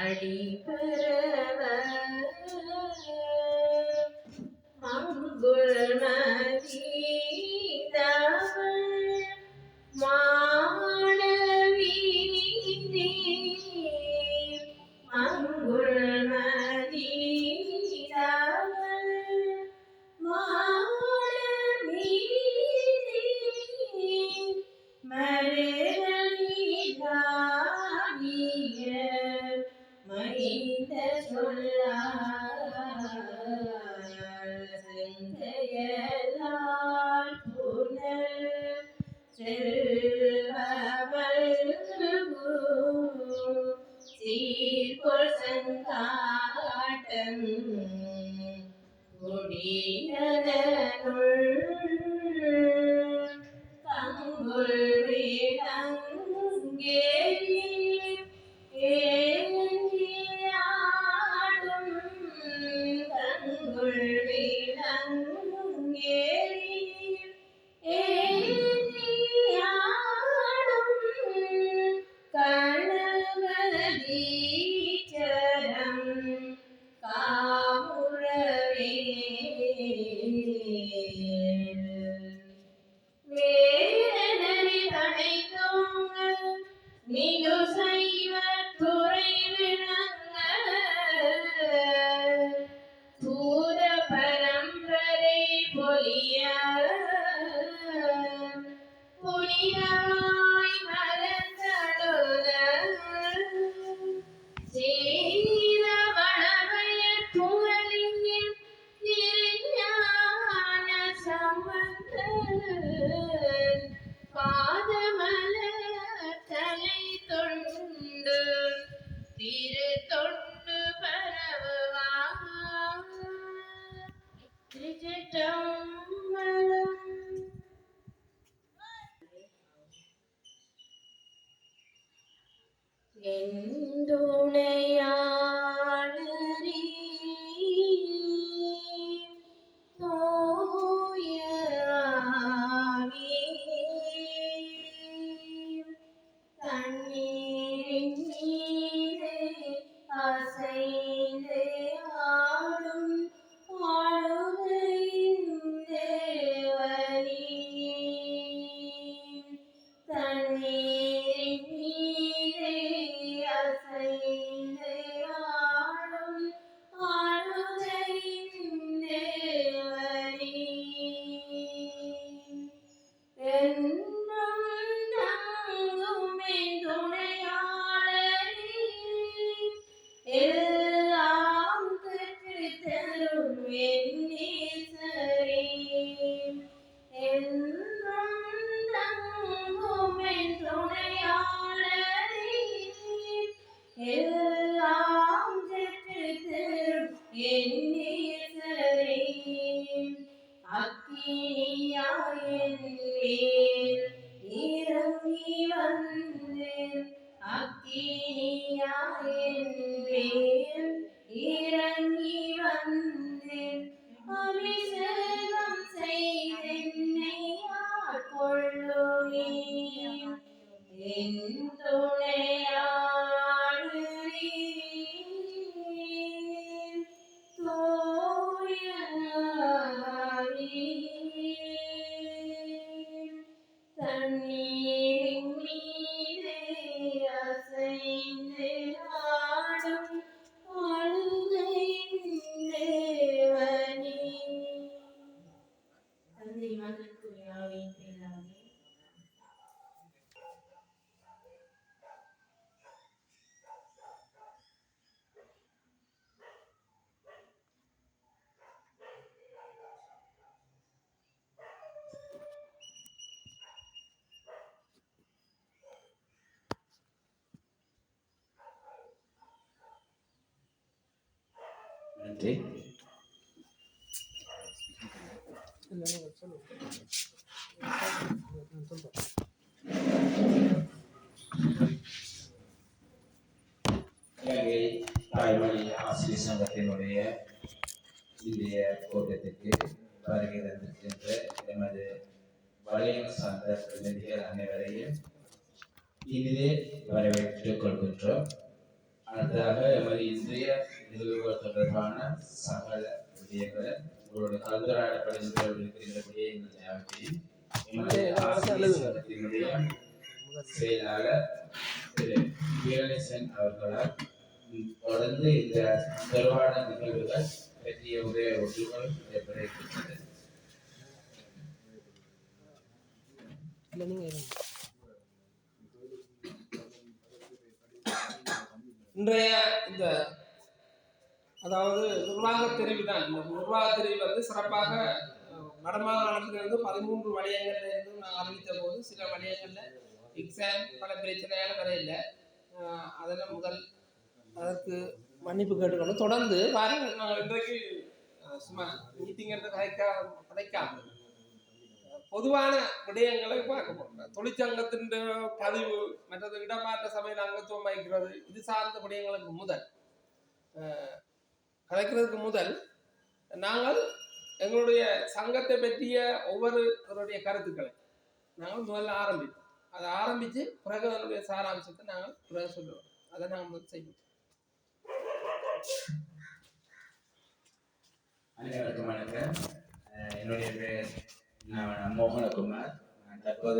அடிபரவ തൻ കൊടിയനു Yeah. Dune தரும் என் நேசரே. அக்கினியாயின் மேல் இறங்கி வந்து அக்கினியாயின் மேல் இறங்கி வந்து அபிஷேகம் தண்ணீரின் மீது அசைந்து ஆடும் தேவனே. தந்தை மகன் தூயாவின் பேராலே நன்றி இலங்கை தாய்மொழி ஆசிரியர் சங்கத்தினுடைய இந்திய கூட்டத்திற்கு வருகை தந்திருக்கின்ற எமது வளையம் சார்ந்த பிரதிநிதிகள் அனைவரையும் இனிதே வரவேற்றுக் கொள்கின்றோம். அடுத்ததாக எமது இன்றைய நிகழ்வுகள் தொடர்பான சகல விடயங்களை உங்களுடைய கலந்துரையாடப்படுகின்ற இருக்கின்ற விடயங்கள் யாவற்றையும் எமது ஆசிரியர் சங்கத்தினுடைய செயலாளர் திரு வீரநேசன் அவர்களால் தொடர்ந்து இந்த தொடர்பான நிகழ்வுகள் பற்றிய உடைய ஒற்றுமை நடைபெற இருக்கின்றது இன்றைய இந்த அதாவது நிர்வாக தெரிவு தான் இந்த நிர்வாக தெரிவு வந்து சிறப்பாக நடமாக வடமாகாணத்திலிருந்து பதிமூன்று வலயங்கள்ல இருந்து நான் அறிவித்த போது சில வலயங்கள்ல எக்ஸாம் பல பிரச்சனையால வரையில அஹ், அதில் முதல் அதற்கு மன்னிப்பு கேட்டுக்கணும் தொடர்ந்து பாருங்கள் நாங்கள் இன்றைக்கு சும்மா மீட்டிங் எடுத்து கதைக்கா கதைக்காமல் பொதுவான விடயங்களை பார்க்க போகிறோம் தொழிற்சங்கத்தின் பதிவு மற்றது இடமாற்ற சபையில் அங்கத்துவம் வகிக்கிறது இது சார்ந்த விடயங்களுக்கு முதல். கலைக்கிறதுக்கு முதல் நாங்கள் எங்களுடைய சங்கத்தை பற்றிய ஒவ்வொருவருடைய கருத்துக்களை நாங்கள் முதல்ல ஆரம்பிப்போம். அதை ஆரம்பித்து பிறகு அதனுடைய சாராம்சத்தை நாங்கள் பிறகு சொல்லுவோம். அதை நாங்கள் முதல் செய்வோம். அனைவருக்கும் வணக்கம். பெயர் நான் மோகனகுமார் நான் தற்போது